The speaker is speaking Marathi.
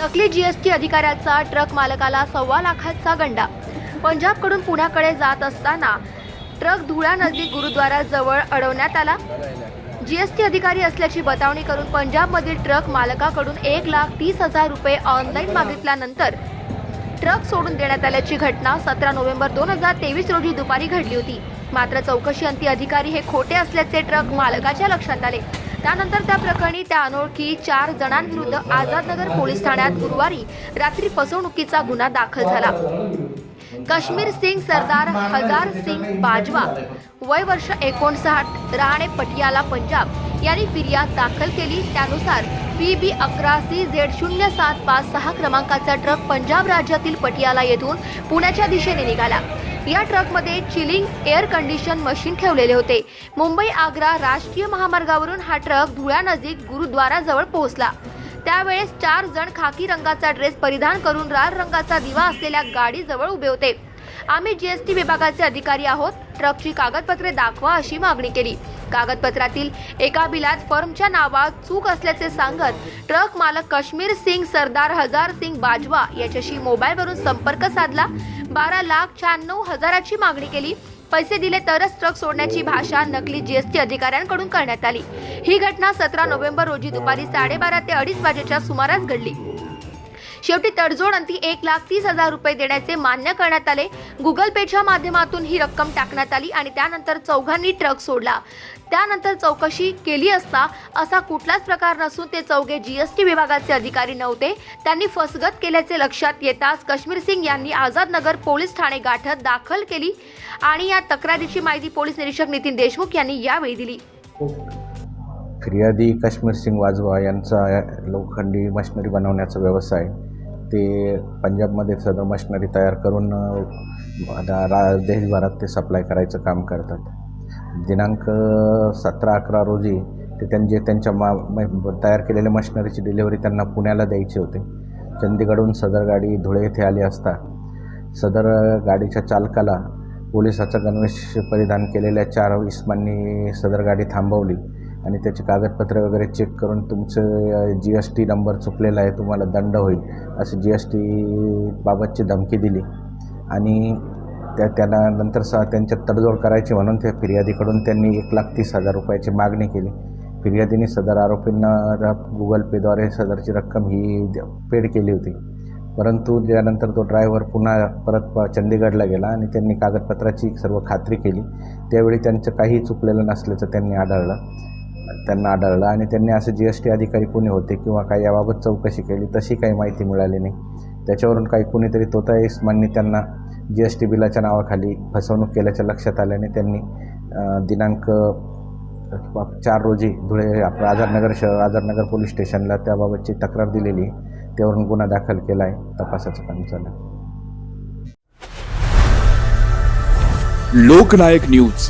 नकली जीएसटी अधिकाऱ्याचा ट्रक मालकाला सव्वा लाखाचा गंडा. पंजाबकडून पुण्याकडे जात असताना ट्रक धुळ्यानजीक गुरुद्वारा जवळ अडवण्यात आला. जीएसटी अधिकारी असल्याची बतावणी करून पंजाबमधील ट्रक मालकाकडून एक लाख तीस हजार रुपये ऑनलाईन मागितल्यानंतर ट्रक सोडून देण्यात आल्याची घटना सतरा नोव्हेंबर दोन हजार तेवीस रोजी दुपारी घडली होती. मात्र चौकशी अंती अधिकारी हे खोटे असल्याचे ट्रक मालकाच्या लक्षात आले. त्यानंतर त्या प्रकरणी त्या अनोळखी चार जणांविरुद्ध आझादनगर पोलीस ठाण्यात गुरुवारी रात्री फसवणुकीचा गुन्हा दाखल झाला. काश्मीर सिंग सरदार हजार सिंग बाजवा वय वर्ष एकोणसाठ राहणे पटियाला पंजाब. यांनी फिर्याद दाखल केली. त्यानुसार पी बी अकरा सी झेड शून्य सात पाच सहा क्रमांकाचा ट्रक पंजाब राज्यातील पटियाला येथून पुण्याच्या दिशेने निघाला. या ट्रकमध्ये चिलिंग एअर कंडिशन मशीन ठेवलेले होते. मुंबई आग्रा राष्ट्रीय महामार्गावरून हा ट्रक धुळ्यानजीक गुरुद्वाराजवळ पोहोचला. त्यावेळेस चार जण खाकी रंगाचा ड्रेस परिधान करून लाल रंगाचा दिवा असलेल्या गाडीजवळ उभे होते. आम्ही जीएसटी विभागाचे अधिकारी आहोत. ट्रकची कागदपत्रे दाखवा अशी मागणी केली. कागदपत्रातील एका बिलात फर्मच्या नावात चूक असल्याचे सांगत ट्रक मालक काश्मीर सिंग सरदार हजार सिंग बाजवा याच्याशी मोबाईलवरून संपर्क साधला. बारा लाख शहाण्णव हजाराची मागणी केली. पैसे दिले तरच ट्रक सोडण्याची भाषा नकली जीएसटी अधिकाऱ्यांकडून करण्यात आली. ही घटना सतरा नोव्हेंबर रोजी दुपारी साडेबारा ते अडीच वाजेच्या सुमारास घडली. शेवटी तडजोड अंती एक लाख तीस हजार रुपये देण्याचे मान्य करण्यात आले. गुगल पेच्या माध्यमातून ही रक्कम टाकण्यात आली आणि त्यानंतर चौघांनी ट्रक सोडला. त्यानंतर चौकशी केली असता असा कुठलाच प्रकार नसून ते चौघे जीएसटी विभागाचे अधिकारी नव्हते. त्यांनी फसगत केल्याचे लक्षात येताच काश्मीर सिंग यांनी आझादनगर पोलीस ठाणे गाठत दाखल केली आणि या तक्रारीची माहिती पोलीस निरीक्षक नितीन देशमुख यांनी यावेळी दिली. फिर्यादी काश्मीर सिंग वाजवा यांचा लोखंडी मशिनरी बनवण्याचा व्यवसाय ते पंजाबमध्ये सदर मशनरी तयार करून रा देशभरात ते सप्लाय करायचं काम करतात. दिनांक सतरा अकरा रोजी ते त्यांचे त्यांच्या मा तयार केलेल्या मशनरीची डिलिव्हरी त्यांना पुण्याला द्यायची होती. चंदीगडहून सदर गाडी धुळे येथे आली असता सदर गाडीच्या चालकाला पोलिसाचा गणवेश परिधान केलेल्या चार इस्मांनी सदर गाडी थांबवली. आणि त्याची कागदपत्रे वगैरे चेक करून तुमचं जी एस टी नंबर चुकलेला आहे तुम्हाला दंड होईल अशी जी एस टी बाबतची धमकी दिली. आणि त्या त्याला नंतर सा त्यांच्यात तडजोड करायची म्हणून त्या फिर्यादीकडून त्यांनी एक लाख तीस हजार रुपयाची मागणी केली. फिर्यादीने सदर आरोपींना गुगल पेद्वारे सदरची रक्कम ही द- पेड केली होती. परंतु त्यानंतर तो ड्रायव्हर पुन्हा परत प- चंदीगडला गेला आणि त्यांनी कागदपत्राची सर्व खात्री केली. त्यावेळी त्यांचं काहीही चुकलेलं नसल्याचं त्यांनी आढळलं. त्यांना आढळलं आणि त्यांनी असं जी एस टी अधिकारी कोणी होते किंवा काही याबाबत चौकशी केली तशी काही माहिती मिळाली नाही. त्याच्यावरून काही कोणीतरी तोता त्यांना जी एस टी बिलाच्या नावाखाली फसवणूक केल्याच्या लक्षात आल्याने त्यांनी दिनांक चार रोजी धुळे आपलं आझादनगर शहर आझादनगर पोलीस स्टेशनला त्याबाबतची तक्रार दिलेली आहे. त्यावरून गुन्हा दाखल केला आहे. तपासाचं काम चालू लोकनायक न्यूज.